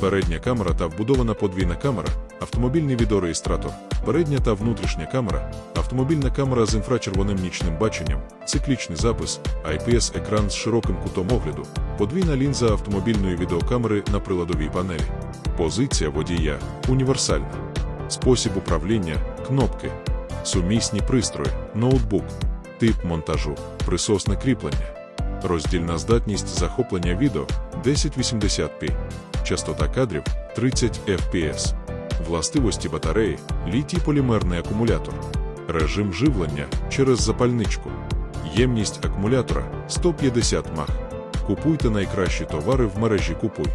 Передня камера та вбудована подвійна камера, автомобільний відеореєстратор, передня та внутрішня камера, автомобільна камера з інфрачервоним нічним баченням, циклічний запис, IPS-екран з широким кутом огляду, подвійна лінза автомобільної відеокамери на приладовій панелі. Позиція водія універсальна. Спосіб управління кнопки, сумісні пристрої, ноутбук, тип монтажу, присосне кріплення, роздільна здатність захоплення відео 1080p, частота кадрів 30 fps, властивості батареї, літій полімерний акумулятор, режим живлення через запальничку, ємність акумулятора 150 мах. Купуйте найкращі товари в мережі Купуй.